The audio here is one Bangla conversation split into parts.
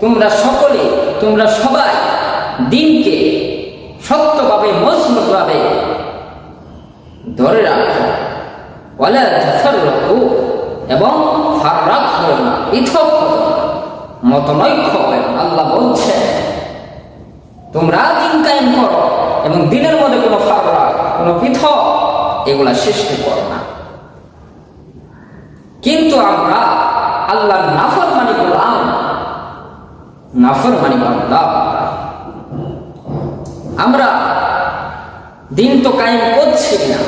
তোমরা সকলে, তোমরা সবাই দিনকে সত্যভাবে, মজবুতভাবে ধরে রাখো। ওয়ালা তাফাররাকু এবং ফাররাক হও না, পৃথক মতনৈক্য হয় আল্লাহ বলছেন, তোমরা দিন কায়েম করো এবং দিনের মধ্যে কোনো ফাররা কোনো পৃথক, এগুলা সৃষ্টি করো না। কিন্তু আমরা আল্লাহর নাফর মানি করলাম। নাফর মানি করলাম। আমরা দিন তো কায়েম করছি না।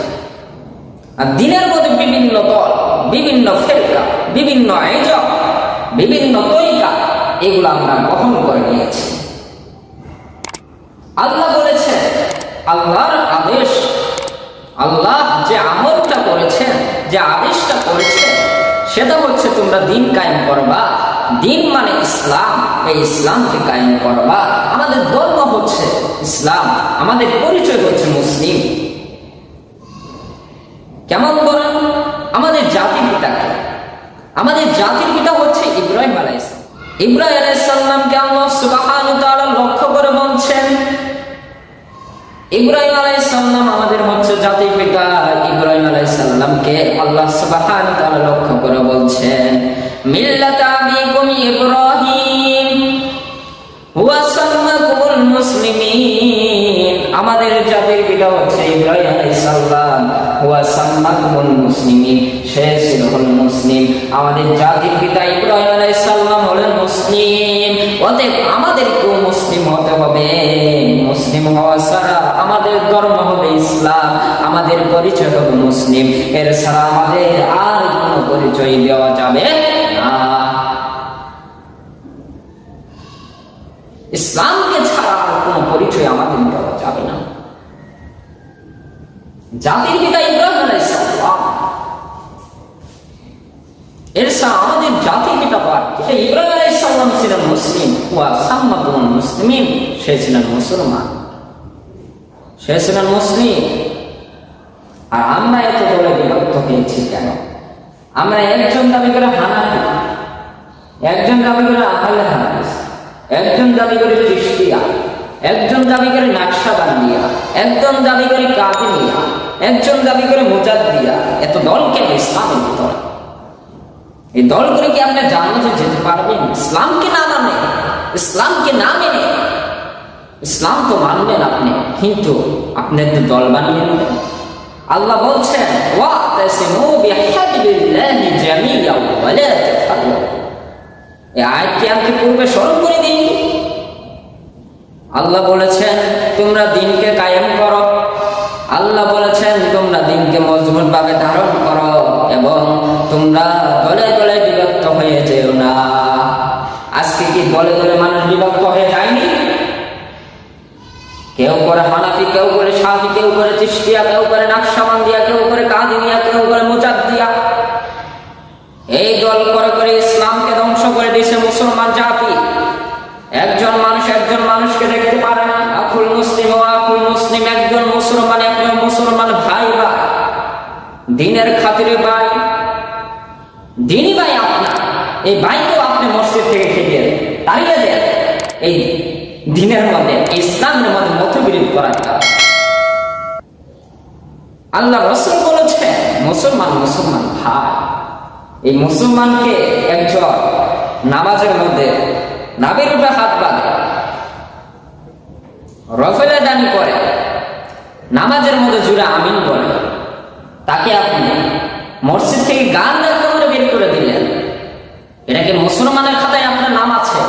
আর দিনের মধ্যে বিভিন্ন দল, বিভিন্ন ফেরকা, বিভিন্ন আয়োজক, বিভিন্ন তরিকা, এগুলো আমরা গ্রহণ করে নিয়েছি। আল্লাহ বলেছেন, আল্লাহর আদেশ, আল্লাহ যে আমলটা করেছেন, যে আদেশটা করেছেন সেটা হচ্ছে তোমরা দিন কায়েম করবা। দিন মানে ইসলাম। এই ইসলামকে কায়েম করবা। আমাদের ধর্ম হচ্ছে ইসলাম। আমাদের পরিচয় হচ্ছে মুসলিম। কেমন বলেন? আমাদের জাতির পিতাকে। আমাদের জাতির পিতা হচ্ছে ইব্রাহিম আলাইস ইব্রাহিম আলাইসাল্লামকে আল্লাহ সুবহানাহু ইব্রাহিম আলাই সাল্লাম আমাদের হচ্ছে জাতির পিতা ইব্রাহিম আলাইসাল্লামকে আল্লাহ লক্ষ্য করে বলছেন, মিল্লাত আবিকুম ইব্রাহিম মুসলিমিন। আমাদের জাতির পিতা হচ্ছে ইব্রাহিম আলাই সাল্লাম হুয়া সাম্মাকুমুল মুসলিমিন। সে হল মুসলিম আমাদের জাতির পিতা ইব্রাহিম আলাইহিস সালাম হলেন মুসলিম। অতএব আমাদেরকেও মুসলিম হতে হবে। মুসলিম হওয়া ছাড়া আমাদের ধর্ম হবে ইসলাম, আমাদের পরিচয় হবে মুসলিম। এর ছাড়া আমাদের আর কোনো পরিচয় দেওয়া যাবে ইসলামকে ছাড়া আর কোনো পরিচয় আমাদের দেওয়া যাবে না। জাতির পিতা ইব্রাহিম আলাইসাল্লাম এর ছাড়া আমাদের জাতির পিতা পাক এটা ইব্রাহিম আলাইসাল্লাম ছিলেন মুসলিম ওয়া মুসলিমিন, সে ছিলেন মুসলমান। সে ছিলেন মুসলিম। আর আমরা এত দলে বিভক্ত হয়েছি কেন? আমরা একজন দাবি করে হানাফি, একজন দাবি করে আহলে একজন দাবি করে চিশতিয়া, একজন দাবি করে একজন দাবি করে কাদিনিয়া, একজন দাবি করে মুজাদ্দিয়া। এত দল কেন ইসলামের ভিতরে। এই দলগুলো কি আপনি জান্নাতে যেতে পারবেন ইসলামকে না মানে ইসলামকে না মেনে। ইসলাম তো মানবেন আপনি, কিন্তু আপনি একটু দল বানিয়ে নেবেন। আল্লাহ বলছেন আয়াতটি আমি পূর্বে স্মরণ করে দিই? আল্লাহ বলেছেন, তোমরা দিনকে কায়েম করো। আল্লাহ বলেছেন, তোমরা দিনকে মজবুত ভাবে ধারণ করো এবং তোমরা দলে দলে বিভক্ত হয়ে যেও না। আজকে কি দলে দলে মানুষ বিভক্ত হয়ে যায়নি? কেউ করে হানাফি, কেউ করে সাফি, কেউ করে চিস্তিয়া কেউ করে নাকশাবান্দিয়া, কেউ করে কাদিনিয়া কেউ করে মুজাদ্দিয়া। এই দল করে করে ইসলামকে ধ্বংস করে দিয়েছে মুসলমান জাতি। একজন মানুষ একজন মানুষকে দেখতে পারে না। আকুল মুসলিম ও আকুল মুসলিম, একজন মুসলমান একজন মুসলমান ভাই বা দিনের খাতিরে ভাই দিনই ভাই আপনার এই ভাইকেও আপনি মসজিদ থেকে খেয়ে তাড়িয়ে দেন। এই দিনের মধ্যে ইসলামের মধ্যে মতবিরোধ করার কারণ আল্লাহ রসুল বলেছেন, মুসলমান মুসলমান ভাই। এই মুসলমানকে একজন নামাজের মধ্যে নাবের উপরে হাত বাঁধে, রফেলে দানি করে, নামাজের মধ্যে জুড়ে আমিন বলে। তাকে আপনি মসজিদ থেকে গান করে বের করে দিলেন। এটাকে মুসলমানের খাতায় আপনার নাম আছে?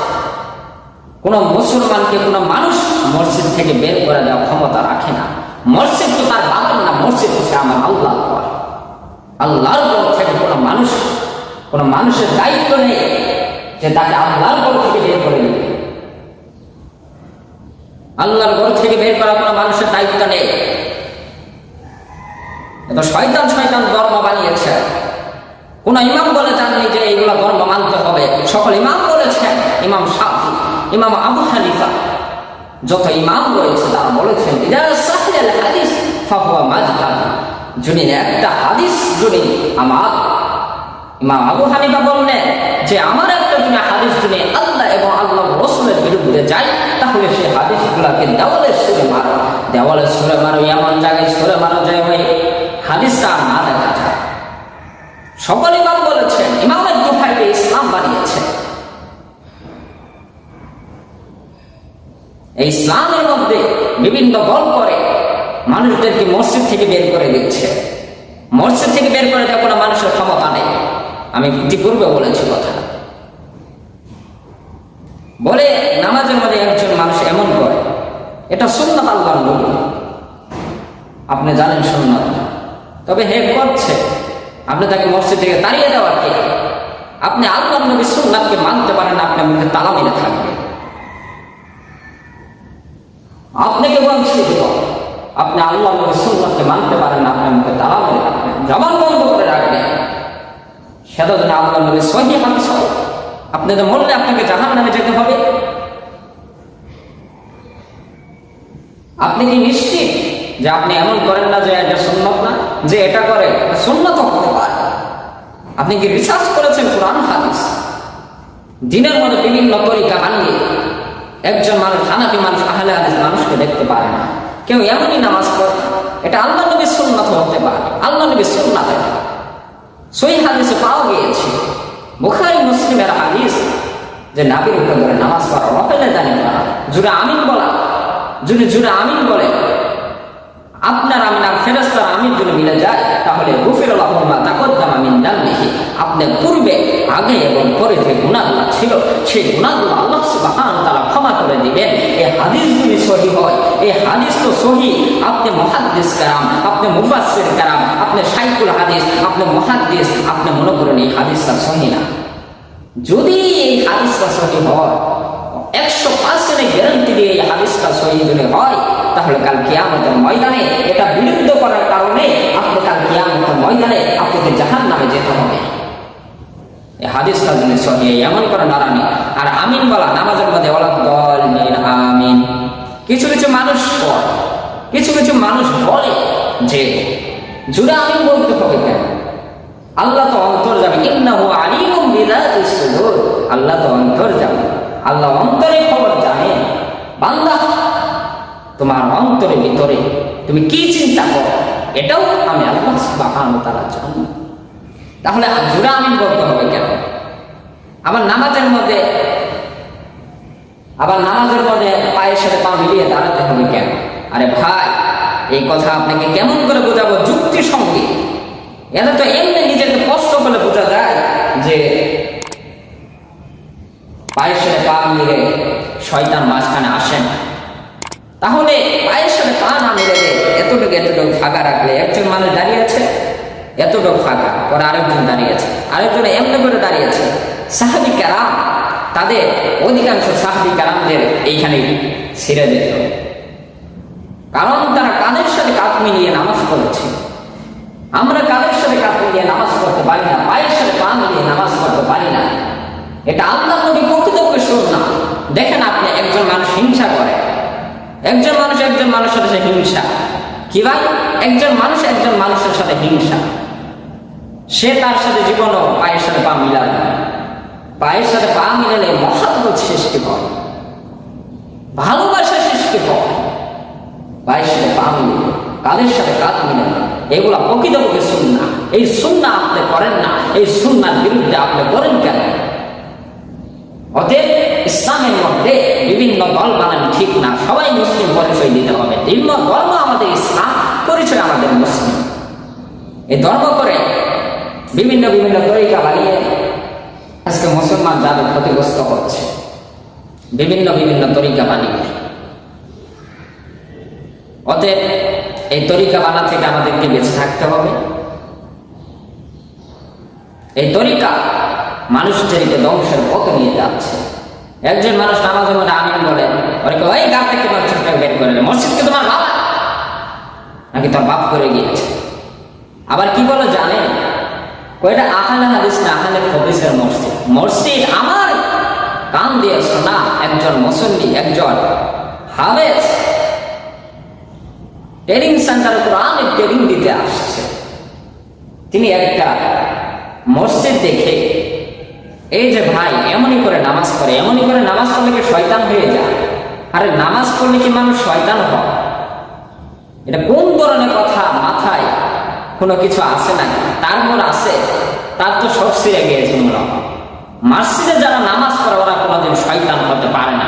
কোন মুসলমানকে কোন মানুষ মসজিদ থেকে বের করে দেওয়ার ক্ষমতা রাখে না। মসজিদ তো তার বাবার না, মসজিদ হচ্ছে আমার আল্লাহ আল্লাহর ঘর থেকে কোনো মানুষ, কোনো মানুষের দায়িত্ব নেই যে তাকে আল্লাহর ঘর থেকে বের করে দিবে। আল্লাহর ঘর থেকে বের করা কোনো মানুষের দায়িত্ব নেই। এত শয়তান শয়তান ধর্ম বানিয়েছে। কোন ইমাম বলে জাননি যে এইগুলো ধর্ম মানতে হবে। সকল ইমাম বলেছেন, ইমাম শাফি, ইমাম আবু হানিফা। যত ইমাম রয়েছে তারা বলেছেন হাদিস যদি একটা হাদিস যদি আমার। ইমাম আবু হানিফা বললেন যে, আমার একটা যদি হাদিস যদি আল্লাহ এবং আল্লাহ রসুলের বিরুদ্ধে যায়, তাহলে সেই হাদিসগুলাকে দেওয়ালে সুরে মারো। দেওয়ালে সুরে মারো এমন জায়গায় সুরে মারো যায় ওই হাদিসটা আর না দেখা সকল ইমাম বলেছেন, ইমামের দোহাইকে ইসলাম বানিয়েছেন এই ইসলামের মধ্যে বিভিন্ন দল করে মানুষদেরকে মসজিদ থেকে বের করে দিচ্ছে। মসজিদ থেকে বের করে দেওয়া কোনো মানুষের ক্ষমতা নেই। আমি ইতিপূর্বে বলেছি কথা। বলে নামাজের মধ্যে একজন মানুষ এমন করে, এটা সুন্নাত আল্লাহ আপনি জানেন সুন্নাত। তবে হে করছে? আপনি তাকে মসজিদ থেকে তাড়িয়ে দেওয়ার কে? আপনি আল্লাহ নবী সুন্নাতকে মানতে পারেন না, আপনি মুখে তালা মেরে থাকবেন আপনাকে বলছি তো, আপনি আল্লাহ নবী সুন্নাতকে মানতে পারেন আপনার মুখে তালা মেরে রাখবেন জবান বন্ধ করে রাখবেন। সেটা যেন আল্লাহ নবী সহি হাদিস হয়। আপনি তো মরলে আপনাকে জাহান নামে যেতে হবে। আপনি কি নিশ্চিত? যে আপনি এমন করেন না যে এটা সুন্নত না, যে এটা করে সুন্নত হতে পারে। আপনি কি রিসার্চ করেছেন কোরআন, হাদিস? দিনের মধ্যে বিভিন্ন তরিকা বানিয়ে একজন মানুষ, হানাফি মানুষ, আহলে হাদিস মানুষকে দেখতে পারে না। কেউ এমনই নামাজ পড়ে, এটা আল্লাহ নবীর সুন্নত হতে পারে আল্লাহ নবীর সুন্নাত। এটা সই হাদিসে পাওয়া গিয়েছে, বুখারি, মুসলিমের হাদিস, যে নাবির উপরে নামাজ পড়া রফেলে দানি করা জুড়ে আমিন বলা জুড়ে জুড়ে আমিন বলে আপনার আমিন আর ফেরস্তার আমিন যদি মিলে যায়, তাহলে গুফির আল্লাহমা তাকদ্দাম আমিন জানলিহি আপনি পূর্বে, আগে এবং পরে যে গুণাগুলো ছিল, সেই গুণাগুলো আল্লাহ সুবহান তারা ক্ষমা করে দিবেন। এই হাদিস যদি সহি হয় এই হাদিস তো সহি। আপনি মহাদ্দিস কারাম, আপনি মুফাসসির কারাম, আপনি সাইকুল হাদিস, আপনি মহাদ্দিস, আপনি মনে করেন এই হাদিসটা সহি না। যদি এই হাদিসটা সহি হয়, একশো পার্সেন্ট গ্যারান্টি দিয়ে এই হাদিসটা সহি যদি হয় তাহলে কাল কিয়ামতের ময়দানে এটা বিরুদ্ধ করার কারণে আপনি কাল কিয়ামতের ময়দানে আপনাকে জাহান নামে যেতে হবে। এই হাদিসটা যদি সহি এমন করে নারানি আর আমিন বলা নামাজের মধ্যে বলা দল মিন আমিন। কিছু কিছু মানুষ কিছু কিছু মানুষ বলে যে, জুড়ে আমিন বলতে হবে কেন? আল্লাহ তো অন্তর যাবে, ইন্নাহু আলিমুম সুদূর। আল্লাহ তো অন্তর যাবে, আল্লাহ অন্তরে খবর জানে বান্দা তোমার অন্তরের ভিতরে তুমি কি চিন্তা করো? এটাও আমি আল্লাহ ওয়া তাআলা জানি। তাহলে জুড়ে আমিন বলতে হবে কেন? আবার নামাজের মধ্যে, আবার নামাজের মধ্যে পায়ের সাথে পা মিলিয়ে দাঁড়াতে হবে কেন? আরে ভাই, এই কথা আপনাকে কেমন করে বোঝাবো যুক্তির সঙ্গে? এটা তো এমনি নিজেকে কষ্ট করে বোঝা যায় যে পায়ের সাথে পা মিলে শয়তান মাঝখানে আসেন। তাহলে পায়ের সাথে পা না মিলে এতটুকু এতটুকু ফাঁকা রাখলে? একজন মানুষ দাঁড়িয়ে আছে, এতটুকু ফাঁকা। পরে আরেকজন দাঁড়িয়ে আছে, আরেকজন এমনি করে দাঁড়িয়ে আছে। সাহাবি কারাম, তাদের অধিকাংশ সাহাবি কারামদের এইখানে ছিঁড়ে যেত কারণ তারা কাদের সাথে কাঁধ মিলিয়ে নামাজ পড়েছে? আমরা কাদের সাথে কাঁধ মিলিয়ে নামাজ পড়তে পারি না? পায়ের সাথে পা মিলিয়ে নামাজ পড়তে পারি না। এটা আল্লাহ নবী প্রকৃতপক্ষে শুন না। দেখেন আপনি একজন মানুষ হিংসা করে। একজন মানুষ একজন মানুষের সাথে হিংসা। কি ভাই? একজন মানুষ একজন মানুষের সাথে হিংসা। সে তার সাথে জীবনও পায়ের সাথে পা মিলাবে না। পায়ের সাথে পা মিলালে মহাব্বত সৃষ্টি হয়। ভালোবাসা সৃষ্টি হয়। পায়ের সাথে পা মিলে কাদের সাথে কাঁধ মিলে এগুলা প্রকৃতপক্ষে সুন্না এই সুন্না আপনি করেন না, এই সুন্নার বিরুদ্ধে আপনি করেন কেন? অতএব ইসলামের মধ্যে বিভিন্ন দল বানানো ঠিক না, সবাই মুসলিম পরিচয় দিতে হবে। ভিন্ন ধর্ম আমাদের ইসলাম, পরিচয় আমাদের মুসলিম। এই ধর্ম করে বিভিন্ন বিভিন্ন তরিকা বানিয়ে আজকে মুসলমান যাদের ক্ষতিগ্রস্ত হচ্ছে, বিভিন্ন বিভিন্ন তরিকা বানিয়ে। অতএব এই তরিকা বানা থেকে আমাদেরকে বেঁচে থাকতে হবে। এই তরিকা মানুষদেরকে ধ্বংসের পথ নিয়ে যাচ্ছে। একজন মানুষ নামাজের মধ্যে আমিন বলে, ওরে ওই গান থেকে মসজিদটা বের করে দে। মসজিদ কি তোমার বাবা? নাকি তোর বাপ করে গিয়েছে। আবার কি বলে জানেন কয়টা আহালে হাদিস না, আহালে হদিসের মসজিদ। মসজিদ আমার। কান দিয়ে শোনা, একজন মুসল্লি, একজন হাবেজ ট্রেনিং সেন্টারে কোরআনের ট্রেনিং দিতে আসছে। তিনি একটা মসজিদ দেখে এই যে ভাই, এমনই করে নামাজ পড়ে, এমনই করে নামাজ পড়লে কি শয়তান হয়ে যায়? আরে নামাজ পড়লে কি মানুষ শয়তান হয়? এটা কোন ধরনের কথা মাথায় কোনো কিছু আছে নাকি? তারপর আছে, তার তো সব সিরে গিয়েছে মাসজিদে যারা নামাজ পড়ে, ওরা কোনোদিন শয়তান হতে পারে না।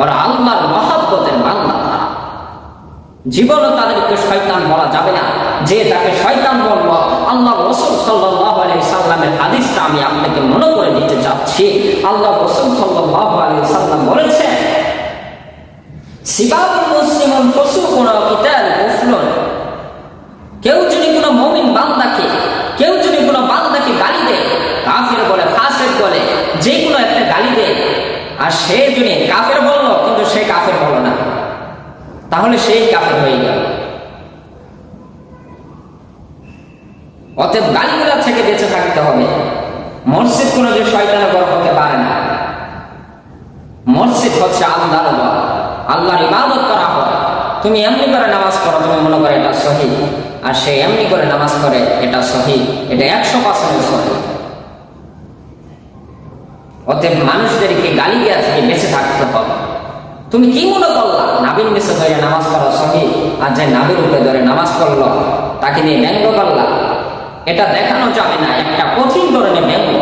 ওরা আল্লাহর মহাব্বতের তারা জীবনও তাদেরকে শয়তান বলা না যে তাকে শয়তান বলল আল্লাহ রসুল সাল্লাহ আলাই সাল্লামের হাদিসটা আমি আপনাকে মনে করে দিতে চাচ্ছি আল্লাহ রসুল সাল্লাহ আলাই সাল্লাম বলেছেন সিবাবুল মুসলিমন ফসু কোন কিতাল কুফরুন। কেউ যদি কোনো মমিন বান্দাকে, কেউ যদি কোনো বান্দাকে গালি দেয়, কাফের বলে, ফাসেক বলে, যে কোনো একটা গালি দেয়, আর সে যদি কাফের বলল, কিন্তু সে কাফের বলো না, তাহলে সেই কাফের হয়ে গেল। অতএব গালিগুলা থেকে বেঁচে থাকতে হবে। মসজিদ কোনো যে শয়তানের বড় হতে পারে না। মসজিদ হচ্ছে আল্লাহর ঘর। আল্লাহর ইবাদত করা হয়। তুমি এমনি করে নামাজ পড়ো, তুমি মনে করে এটা সহি। আর সে এমনি করে নামাজ পড়ে, এটা সহি। এটা একশো পার্সেন্ট সহি। অতএব মানুষদেরকে গালি দেওয়া থেকে বেঁচে থাকতে হবে। তুমি কি মনে করলা? নাবির নিচে ধরে নামাজ পড়া সহি, আর যে নাবির উপরে ধরে নামাজ পড়ল, তাকে নিয়ে ব্যঙ্গ করলা? এটা দেখানো যাবে না একটা কঠিন ধরনের ব্যঙ্গ।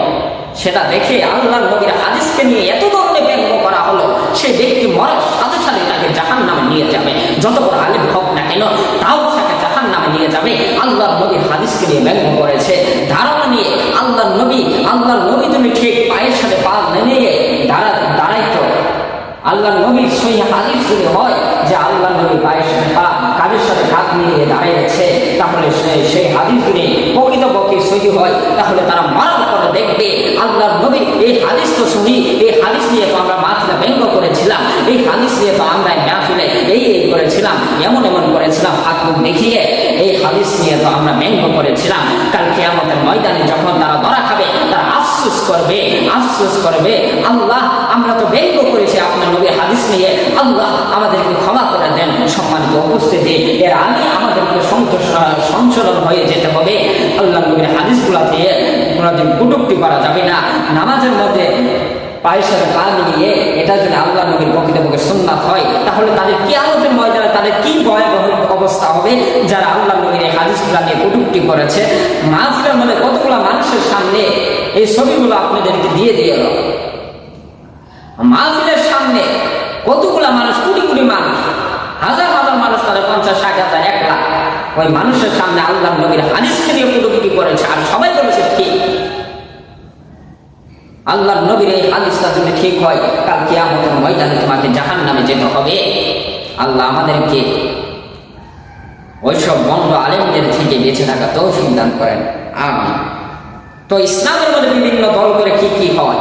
সেটা দেখে আল্লাহ নবীর হাদিসকে নিয়ে এত ধরনের ব্যঙ্গ করা হলো সে ব্যক্তি মরার সাথে সাথে তাকে জাহান নামে নিয়ে যাবে। যত বড় আলিম হোক না কেন, তাও তাকে জাহান নামে নিয়ে যাবে। আল্লাহ নবীর হাদিসকে নিয়ে ব্যঙ্গ করেছে। ধারণা নিয়ে আল্লাহ নবী আল্লাহ নবী তুমি ঠিক পায়ের সাথে পা নিয়ে দাঁড়া, দাঁড়াইতো। আল্লাহ নবীর সই হাদিস যদি হয় যে আল্লাহ নবী পায়ের সাথে পা কাদের সাথে হাত মিলিয়ে দাঁড়িয়েছে, তাহলে সেই সেই হাদিস প্রকৃতপক্ষে সহি হয়, তাহলে তারা মরার পরে দেখবে আল্লাহ নবীর এই হাদিস তো সহি এই হাদিস নিয়ে তো আমরা মাথা ব্যঙ্গ করেছিলাম, এই হাদিস নিয়ে তো আমরা মাহফিলে এই এই করেছিলাম, এমন এমন করেছিলাম, হাত মুখ দেখিয়ে এই হাদিস নিয়ে তো আমরা ব্যঙ্গ করেছিলাম। কালকে আমাদের ময়দানে যখন তারা ধরা খাবে, তারা আফসুস করবে আফসুস করবে। আল্লাহ, আমরা তো ব্যঙ্গ করেছি আপনার নবী হাদিস নিয়ে। আল্লাহ আমাদেরকে ক্ষমা করে দেন, সম্মানিত উপস্থিতি। এর আগে আমাদেরকে সন্তোষ সংশোধন হয়ে যেতে হবে। আল্লাহ নবীর হাদিসগুলা দিয়ে কোনোদিন কুটুক্তি করা যাবে না। নামাজের মধ্যে পায়ের সাথে পা মিলিয়ে এটা যদি আল্লাহ নবীর প্রকৃতপক্ষে সুন্নাত হয়, তাহলে তাদের কি আলোচন ময়দানে তাদের কি ভয়াবহ অবস্থা হবে? যারা আল্লাহ নবীর এই হাদিসগুলা নিয়ে কটুক্তি করেছে মাহফিলের মধ্যে কতগুলা মানুষের সামনে এই ছবিগুলো আপনাদেরকে দিয়ে দিয়ে গেল মাহফিলের সামনে কতগুলা মানুষ, কোটি কোটি মানুষ, হাজার হাজার মানুষ তাদের পঞ্চাশ, ষাট হাজার, এক লাখ। ওই মানুষের সামনে আল্লাহ নবীর হাদিসকে নিয়ে কটুক্তি করেছে, আর সবাই বলেছে ঠিক। আল্লাহ নবীর এই হাদিসটা যদি ঠিক হয়, কাল কিয়ামতের ময়দানে তোমাকে জাহান নামে যেতে হবে। আল্লাহ আমাদেরকে ওইসব বন্ধ আলেমদের থেকে বেঁচে থাকা তৌফিক দান করেন। আমি তো ইসলামের মধ্যে বিভিন্ন দল করে কি কি হয়?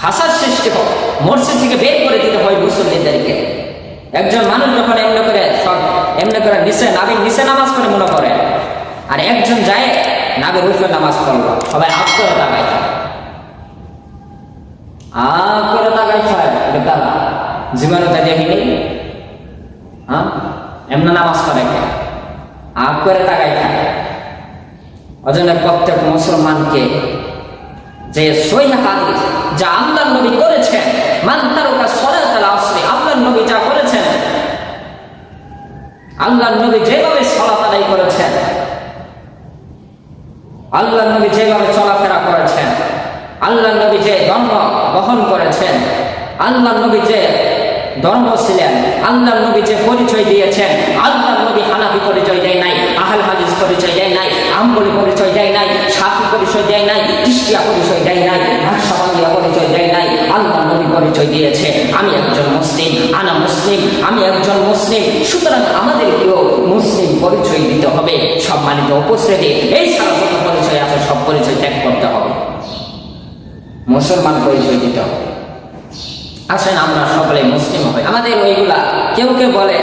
ফাঁসার সৃষ্টি হয়। মসজিদ থেকে বের করে দিতে হয় মুসল্লিদেরকে। একজন মানুষ যখন এমনি করে সব, এমনি করে নিচে নাবির নিচে নামাজ করে মনে করে, আর একজন যায় নাবির উপরে নামাজ পড়ল সবাই আপ করে তাকাই আপ করে তাকাই এটা তারা। জীবনে তা দেখিনি হ্যাঁ? এমনি নামাজ পড়ে আপ করে তাকাই থাকে। অজন্য প্রত্যেক মুসলমানকে যে সই হাদিস যা আল্লাহ নবী করেছেন, মান তারকা সলাতাল আসরি আল্লাহ নবী যা করেছেন আল্লাহ নবী যেভাবে সলাত আদায় করেছেন আল্লাহ নবী যেভাবে চলাফেরা করেছেন আল্লাহ নবী যে জন্ম বহন করেছেন আল্লাহ নবী যে ধর্ম ছিলেন। আল্লাহ নবী যে পরিচয় দিয়েছেন আল্লাহ নবী হানাফি পরিচয় দেয় নাই, আহল হাদিস পরিচয় দেয় নাই, আম্বলি পরিচয় দেয় নাই, সাফি পরিচয় দেয় নাই ইস্টিয়া পরিচয় দেয় নাই ভাষাবাঙ্গিয়া পরিচয় দেয় নাই আল্লাহ নবী পরিচয় দিয়েছে, আমি একজন মুসলিম, আনা মুসলিম, আমি একজন মুসলিম, সুতরাং আমাদেরকেও মুসলিম পরিচয় দিতে হবে, সম্মানিত উপস্থিতি, এই সারা পরিচয় আছে, সব পরিচয় ত্যাগ করতে হবে। মুসলমান পরিচয় দিতে হবে। আসেন আমরা সকলে মুসলিম হই আমাদের ওইগুলা কেউ কেউ বলে,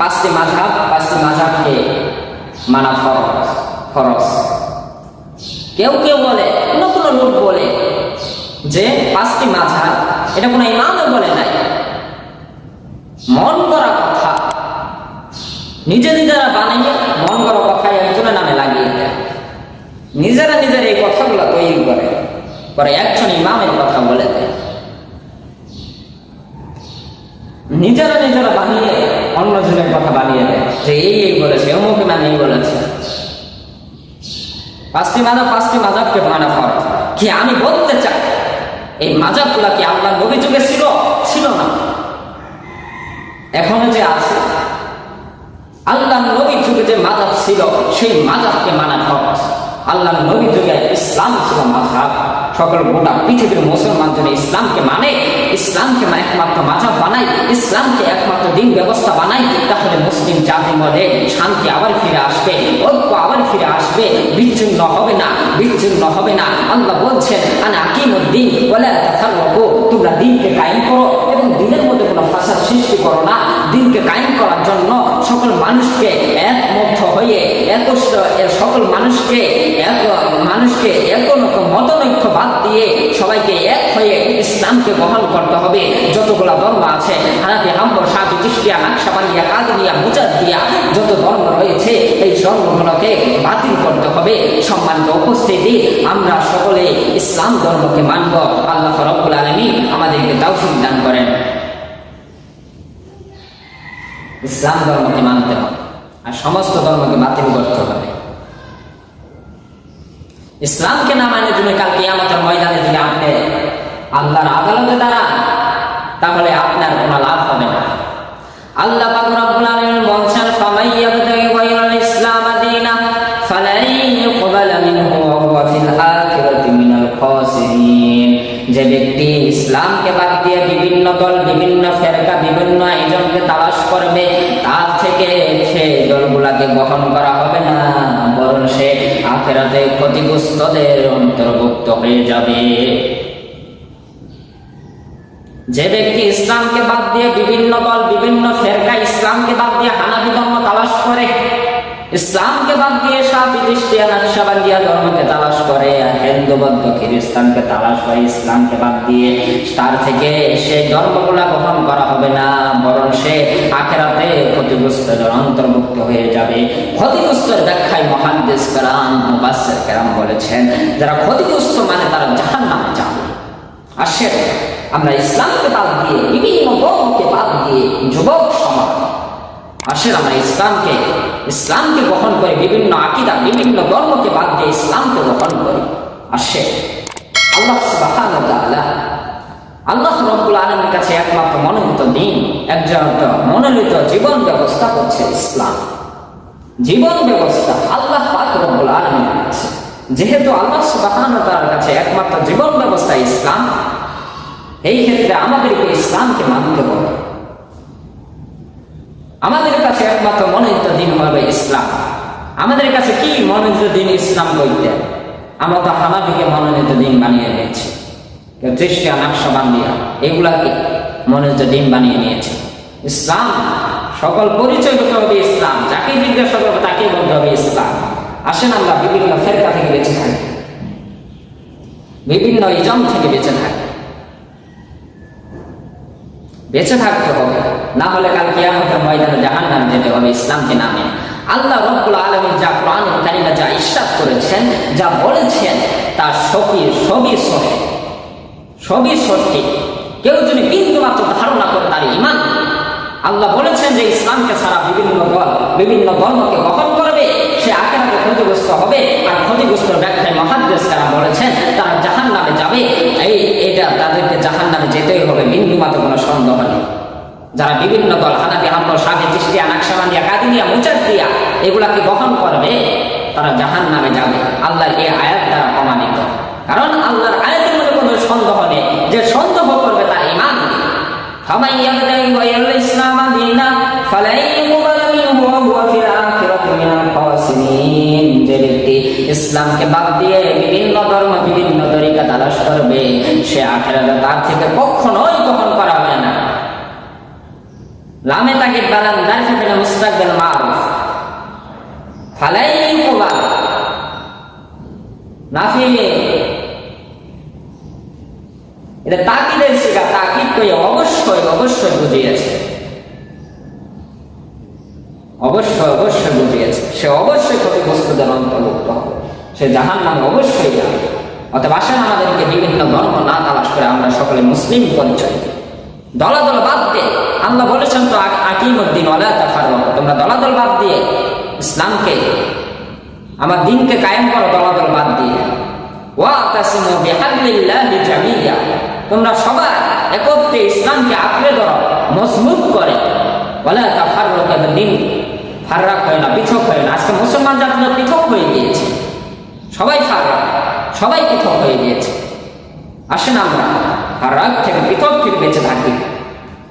পাঁচটি মাঝাব পাঁচটি মাঝাবকে মানা ফরজ ফরজ। কেউ কেউ বলে কোনো কোনো লোক বলে যে পাঁচটি মাঝাব এটা কোনো ইমামও বলে নাই। মন করা কথা, নিজে নিজেরা বানিয়ে মন করা কথা একজনের নামে লাগিয়ে দেয়। নিজেরা নিজের এই কথাগুলো তৈরি করে, পরে একজন ইমামের কথা বলে দেয়। নিজেরা নিজেরা বানিয়ে অন্যজনের কথা বানিয়ে দেয় যে এই এই বলেছে, অমুক ইমাম এই বলেছে। পাঁচটি মাজাব পাঁচটি মাজাবকে মানা ফরজ কি আমি বলতে চাই? এই মাজাবগুলা কি আল্লাহ নবী যুগে ছিল? ছিল না। এখনও যে আছে আল্লাহ নবী যুগে যে মাজাব ছিল, সেই মাজাবকে মানা ফরজ। আল্লাহ নবী যুগে ইসলাম ছিল মাঝাব সকল গোটা পৃথিবীর মুসলমান যদি ইসলামকে মানে ইসলামকে মা- একমাত্র মাঝাব বানাই ইসলামকে একমাত্র দিন ব্যবস্থা বানাই তাহলে মুসলিম জাতি মধ্যে শান্তি আবার ফিরে আসবে, ঐক্য আবার ফিরে আসবে, বিচ্ছিন্ন হবে না, বিচ্ছিন্ন হবে না। আল্লাহ বলছেন, আনা আকিমুদ্দিন বলে তাফাররাকু তোমরা দিনকে কায়েম করো এবং দিনের মধ্যে কোনো ফাসাদ সৃষ্টি করো না। দিনকে কায়েম করার জন্য সকল মানুষকে একমত হয়ে একস্র এ সকল মানুষকে এক মানুষকে একনক মতনৈক্য বাদ দিয়ে সবাইকে এক হয়ে ইসলামকে বহন করতে হবে। যতগুলা ধর্ম আছে, হানাফি হাম্বর সাফি চিস্টিয়া নাকশাবানিয়া কাদিনিয়া মুজাদ্দিয়া, যত ধর্ম রয়েছে, এই ধর্মগুলোকে বাতিল করতে হবে। সম্মানিত উপস্থিতি, আমরা সকলে ইসলাম ধর্মকে মানব। আল্লাহ রব্বুল আলমী আমাদেরকে তৌফিক দান করেন। ইসলাম ধর্মকে মানতে হবে, আর সমস্ত ধর্মকে বাতিল করতে হবে। ইসলামকে না মানে তুমি কাল কিয়ামতের ময়দানে যদি আপনি আল্লাহর আদালতে দাঁড়ান, তাহলে আপনার কোনো লাভ হবে না। আল্লাহ যে ব্যক্তি ইসলামকে বাদ দিয়ে বিভিন্ন দল, বিভিন্ন ফেরকা, বিভিন্ন আয়োজনকে তালাশ করবে দলগুলাকে গ্রহণ করা হবে না, বরং সে আখেরাতে ক্ষতিগ্রস্তদের অন্তর্ভুক্ত হয়ে যাবে। যে ব্যক্তি ইসলামকে বাদ দিয়ে বিভিন্ন দল, বিভিন্ন ফেরকা ইসলামকে বাদ দিয়ে হানাফি ধর্ম তালাশ করে ইসলামকে বাদ দিয়ে সাফি দৃষ্টিয়া নকশাবান্দিয়া ধর্মকে তালাশ করে, আর হিন্দু বৌদ্ধ খ্রিস্টানকে তালাশ করে ইসলামকে বাদ দিয়ে তার থেকে সেই ধর্মগুলা গ্রহণ করা হবে না, বরং সে আখেরাতে ক্ষতিগ্রস্তদের অন্তর্ভুক্ত হয়ে যাবে। ক্ষতিগ্রস্তের ব্যাখ্যায় মহাদেশ কেরাম মুবাসের কেরাম বলেছেন, যারা ক্ষতিগ্রস্ত মানে তারা জাহান নামে যাবে আসে আমরা ইসলামকে বাদ দিয়ে বিভিন্ন ধর্মকে বাদ দিয়ে যুবক সমাজ আসেন আমরা ইসলামকে ইসলামকে গ্রহণ করে বিভিন্ন আকিদা, বিভিন্ন ধর্মকে বাদ দিয়ে ইসলামকে গ্রহণ করি। আসে। আল্লাহ সুবহানাহু ওয়া আল্লাহ রব্বুল আলমের কাছে একমাত্র মনোনীত দিন, একজন মনোনীত জীবন ব্যবস্থা হচ্ছে ইসলাম। জীবন ব্যবস্থা আল্লাহ রব্বুল আলমের কাছে। যেহেতু আল্লাহ সুবহানাহু ওয়া কাছে একমাত্র জীবন ব্যবস্থা ইসলাম, এই ক্ষেত্রে আমাদেরকে ইসলামকে মানতে হবে। আমাদের কাছে একমাত্র মনোনীত দিন হবে ইসলাম। আমাদের কাছে কি মনোনীত দিন ইসলাম বলতে? আমরা তো হানাবিকে মনোনীত দিন বানিয়ে নিয়েছি খ্রিস্টান নকশাবান্দিয়া এগুলাকে মনোনীত দিন বানিয়ে নিয়েছে? ইসলাম, সকল পরিচয় হতে হবে ইসলাম। যাকে জিজ্ঞাসা করবে তাকেই বলতে হবে ইসলাম। আসেন আমরা বিভিন্ন ফেরকা থেকে বেঁচে থাকি। বিভিন্ন ইজম থেকে বেঁচে থাকি। বেঁচে থাকতে হবে। না হলে কাল কিয়ামতের ময়দানে জাহান্নামে যেতে হবে, ইসলামকে নামে। আল্লাহ রব্বুল আলমী যা কোরআন কারিমা যা ইস্বাদ করেছেন, যা বলেছেন তার সবই সবই সঠিক সবই সত্যি। কেউ যদি বিন্দু মাত্র ধারণা করে তার ইমান আল্লাহ বলেছেন যে ইসলামকে সারা বিভিন্ন দল, বিভিন্ন ধর্মকে গ্রহণ ক্ষতিগ্রস্ত হবে আর ক্ষতিগ্রস্ত ব্যাখ্যায় মহাদ্দেশ তারা বলেছেন, তারা জাহান নামে যাবে। এই, এটা তাদেরকে জাহান নামে যেতেই হবে বিন্দু মাত্র কোনো সন্দেহ নেই। যারা বিভিন্ন দল হানাবি হাম্বর সাগে চিস্তিয়া নাকশাবান্দিয়া কাদিনিয়া মুচাদ্দিয়া এগুলাকে গ্রহণ করবে, তারা জাহান নামে যাবে। আল্লাহর এই আয়াত দ্বারা প্রমাণিত। কারণ আল্লাহর আয়াতের মধ্যে কোনো সন্দেহ নেই। যে সন্দেহ করবে তার ইমান فمن يبتغي غير الاسلام دينا فلن يقبل منه وهو في الاخره من الخاسرين যে ব্যক্তি ইসলামকে বাদ দিয়ে বিভিন্ন ধর্ম বিভিন্ন তরিকা তালাশ করবে সে আখেরাতে তার থেকে কখনোই গ্রহণ করা হবে না লামে তাকে বালান দারফে বিনা মুস্তাকবিল মারুফ ফালাই ইউকবাল নাফি এটা তাকিদের শিখা তাকিদ কই অবশ্যই অবশ্যই বুঝিয়েছে। অবশ্যই অবশ্যই বুঝিয়েছে। সে অবশ্যই ক্ষতিগ্রস্তদের অন্তর্ভুক্ত সে জাহান নামে অবশ্যই যাবে। অতএব আসেন আমাদেরকে বিভিন্ন ধর্ম না তালাশ করে আমরা সকলে মুসলিম পরিচয়। দলাদল বাদ দিয়ে, আল্লাহ বলেছেন তো আকিমুদ্দিন ওলা তাফার তোমরা দলাদল বাদ দিয়ে ইসলামকে, আমার দিনকে কায়েম করো দলাদল বাদ দিয়ে। ওয়া তোমরা সবাই একত্রে ইসলামকে আঁকড়ে ধরো, মজবুত করে। ওয়ালা তাফাররাকা দিন ফাররাক হয় না, পৃথক হয় না। আজকে মুসলমান জাতিরা পৃথক হয়ে গিয়েছে। সবাই ফাররাক, সবাই পৃথক হয়ে গিয়েছে। আসেন আমরা, ফাররাক থেকে পৃথক থেকে বেঁচে থাকি।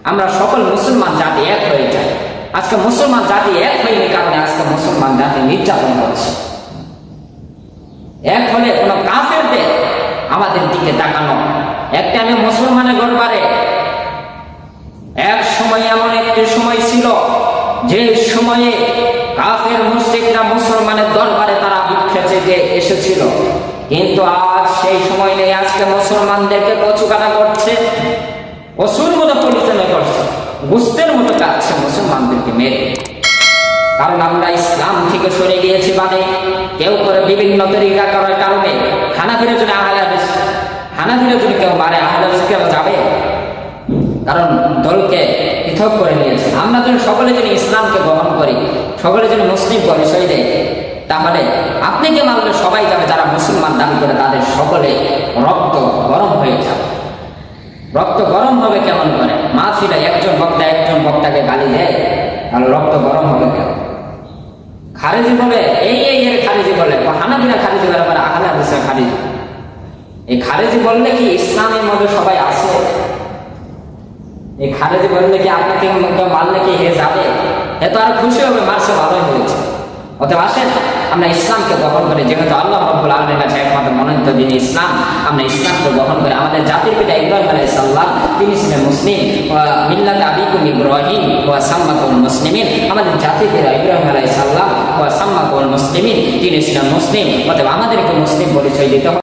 আমরা সকল মুসলমান জাতি এক হয়ে যাই। আজকে মুসলমান জাতি এক হয়নি কারণে আজকে মুসলমান জাতি নির্যাতন করছে। এক হলে কোনো কাফেরদের আমাদের দিকে তাকানো একটা আমি মুসলমানের দরবারে। এক সময় এমন একটি সময় ছিল, যে সময়ে কাফের মুসলিকরা মুসলমানের দরবারে তারা বিক্ষেপে যে এসেছিল। কিন্তু আজ সেই সময় নেই, আজকে মুসলমানদেরকে কচু কাটা করছে, অসুর মতো পরিচালনা করছে, গুস্তের মতো কাটছে মুসলমানদেরকে মেরে। কারণ আমরা ইসলাম থেকে সরে গিয়েছি মানে কেউ করে বিভিন্ন তরিকা করার কারণে হানাফিরা যদি আহলে হাদিস হানাফিরা যদি কেউ মারে, আহলে হাদিস কেউ যাবে? কারণ দলকে পৃথক করে নিয়েছে। আমরা যদি সকলে যদি ইসলামকে গ্রহণ করি, সকলে যদি মুসলিম পরিচয় দেয়, তাহলে আপনি কে মারলে সবাই যাবে, যারা মুসলমান দাবি করে তাদের সকলে রক্ত গরম হয়ে যাবে। রক্ত গরম হবে কেমন করে? মাহফিলে একজন বক্তা একজন বক্তাকে গালি দেয়, তাহলে রক্ত গরম হবে কেন? খারেজি বলে, এই এই খারেজি বলে। হানাবিরা খারেজি বলে, আবার খারেজি। এই খারেজি বললে কি ইসলামের মধ্যে সবাই আছে? এই খারেজি বললে কি আপনাকে কেউ মারলে কি হে যাবে এ তো আরও খুশি হবে, মারছে ভালোই হয়েছে। অতএব আসেন, আমরা ইসলামকে গ্রহণ করি। যেহেতু আল্লাহ রব্বুল আলমের কাছে একমাত্র মনোনীত দিন ইসলাম, আমরা ইসলামকে গ্রহণ করি। আমাদের জাতির পিতা ইব্রাহিম আলাই সাল্লাম তিনি ছিলেন মুসলিম। মিল্লাত আবিকুম ইব্রাহিম, ওয়া সাম্মাকুল মুসলিমিন। আমাদের জাতির পিতা ইব্রাহিম আলাই সাল্লাম ওয়া সাম্মাকুল মুসলিমিন, তিনি ছিলেন মুসলিম। অতএব আমাদেরকে মুসলিম পরিচয় দিতে হবে।